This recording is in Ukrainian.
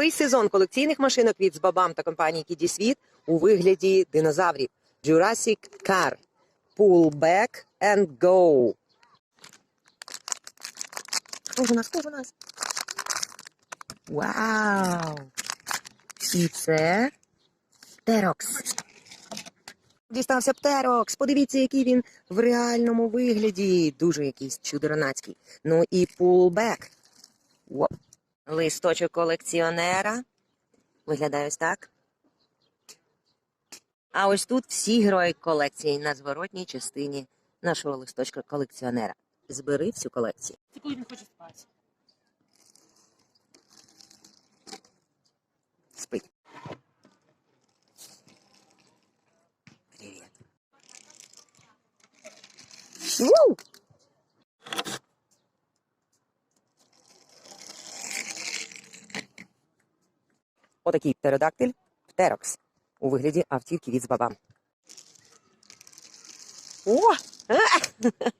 Новий сезон колекційних машинок від Збабам та компанії Кіді Світ у вигляді динозаврів. Jurassic Car. Pull back and go. Хто у нас? Хто у нас? Вау! І це Терокс. Дістався Птерокс. Подивіться, який він в реальному вигляді. Дуже якийсь чудеронацький. Ну і пулбек. Воп. Листочок колекціонера. Виглядає ось так. А ось тут всі герої колекції на зворотній частині нашого листочка колекціонера. Збери всю колекцію. Це коли він хоче спати. Спить. Привіт. Отакий птеродактиль птерокс у вигляді автівки від збаба. О!